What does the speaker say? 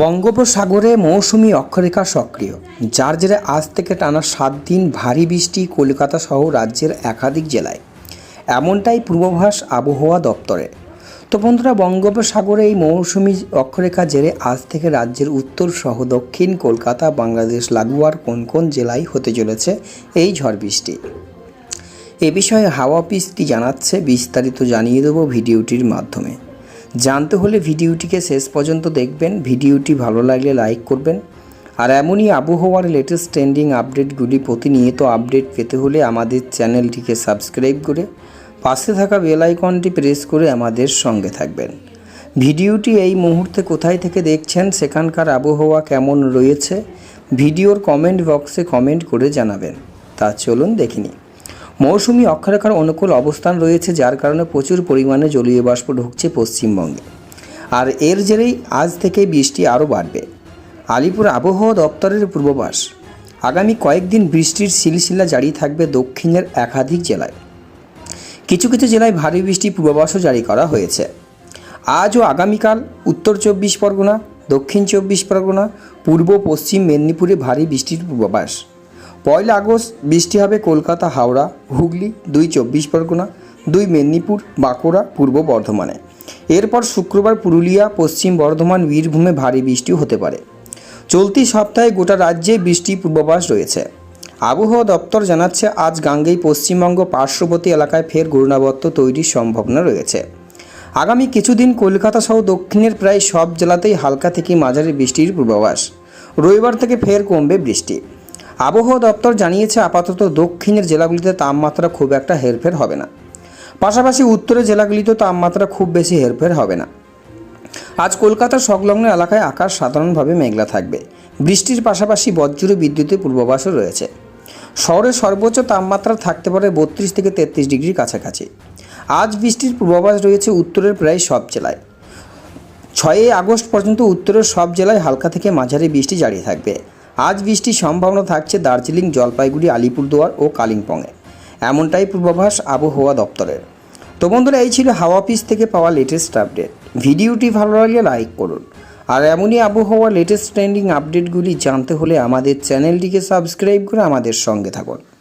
বঙ্গোপসাগরে মৌসুমি অক্ষরেখা সক্রিয়, যার জেরে আজ থেকে টানা সাত দিন ভারী বৃষ্টি কলকাতা সহ রাজ্যের একাধিক জেলায়। এমনটাই পূর্বাভাস আবহাওয়া দপ্তরে তো বন্ধুরা, বঙ্গোপসাগরে এই মৌসুমি অক্ষরেখা জেরে আজ থেকে রাজ্যের উত্তর সহ দক্ষিণ কলকাতা, বাংলাদেশ, লাগোয়ার কোন কোন জেলায় হতে চলেছে এই ঝড় বৃষ্টি? এ বিষয়ে হাওয়া কি জানাচ্ছে বিস্তারিত জানিয়ে দেবো ভিডিওটির মাধ্যমে। জানতে হলে ভিডিওটিকে শেষ পর্যন্ত দেখবেন। ভিডিওটি ভালো লাগলে লাইক করবেন। আর এমনই আবহাওয়ার লেটেস্ট ট্রেন্ডিং আপডেটগুলি প্রতিনিয়ত আপডেট পেতে হলে আমাদের চ্যানেলটিকে সাবস্ক্রাইব করে পাশে থাকা বেল আইকনটি প্রেস করে আমাদের সঙ্গে থাকবেন। ভিডিওটি এই মুহূর্তে কোথায় থেকে দেখছেন, সেখানকার আবহাওয়া কেমন রয়েছে, ভিডিওর কমেন্ট বক্সে কমেন্ট করে জানাবেন। তা চলুন দেখিনি মৌসুমি অক্ষরেখার অনুকূল অবস্থান রয়েছে, যার কারণে প্রচুর পরিমাণে জলীয় বাষ্প ঢুকছে পশ্চিমবঙ্গে। আর এর জেরেই আজ থেকে বৃষ্টি আরও বাড়বে। আলিপুর আবহাওয়া দপ্তরের পূর্বাভাস, আগামী কয়েকদিন বৃষ্টির সিলসিলা জারি থাকবে দক্ষিণের একাধিক জেলায়। কিছু কিছু জেলায় ভারী বৃষ্টির পূর্বাভাসও জারি করা হয়েছে। আজ ও আগামীকাল উত্তর চব্বিশ পরগনা, দক্ষিণ চব্বিশ পরগনা, পূর্ব পশ্চিম মেদিনীপুরে ভারী বৃষ্টির পূর্বাভাস। পয়লা আগস্ট বৃষ্টি হবে কলকাতা, হাওড়া, হুগলি, দুই চব্বিশ পরগনা, দুই মেদিনীপুর, বাঁকুড়া, পূর্ব বর্ধমানে। এরপর শুক্রবার পুরুলিয়া, পশ্চিম বর্ধমান বীরভূমে ভারী বৃষ্টি হতে পারে। চলতি সপ্তাহে গোটা রাজ্যে বৃষ্টির পূর্বাভাস রয়েছে। আবহাওয়া দপ্তর জানাচ্ছে, আজ গাঙ্গেই পশ্চিমবঙ্গ পার্শ্ববর্তী এলাকায় ফের ঘূর্ণাবর্ত তৈরির সম্ভাবনা রয়েছে। আগামী কিছুদিন কলকাতা সহ দক্ষিণের প্রায় সব জেলাতেই হালকা থেকে মাঝারি বৃষ্টির পূর্বাভাস। রবিবার থেকে ফের কমবে বৃষ্টি। আবহাওয়া দপ্তর জানিয়েছে, আপাতত দক্ষিণের জেলাগুলিতে তাপমাত্রা খুব একটা হেরফের হবে না। পাশাপাশি উত্তরের জেলাগুলিতেও তাপমাত্রা খুব বেশি হেরফের হবে না। আজ কলকাতার সংলগ্ন এলাকায় আকাশ সাধারণভাবে মেঘলা থাকবে। বৃষ্টির পাশাপাশি বজ্র বিদ্যুতের পূর্বাভাসও রয়েছে। শহরের সর্বোচ্চ তাপমাত্রা থাকতে পারে বত্রিশ থেকে তেত্রিশ ডিগ্রির কাছাকাছি। আজ বৃষ্টির পূর্বাভাস রয়েছে উত্তরের প্রায় সব জেলায়। ছয়ই আগস্ট পর্যন্ত উত্তরের সব জেলায় হালকা থেকে মাঝারি বৃষ্টি জারি থাকবে। আজ বৃষ্টির সম্ভাবনা থাকছে দার্জিলিং, জলপাইগুড়ি, আলিপুরদুয়ার ও কালিম্পংয়ে। এমনটাই পূর্বাভাস আবহাওয়া দপ্তরের। তো বন্ধুরা, এই ছিল হাওয়া পিস থেকে পাওয়া লেটেস্ট আপডেট ভিডিওটি ভালো লাগলে লাইক করুন। আর এমনই আবহাওয়া লেটেস্ট ট্রেন্ডিং আপডেটগুলি জানতে হলে আমাদের চ্যানেলটিকে সাবস্ক্রাইব করে আমাদের সঙ্গে থাকুন।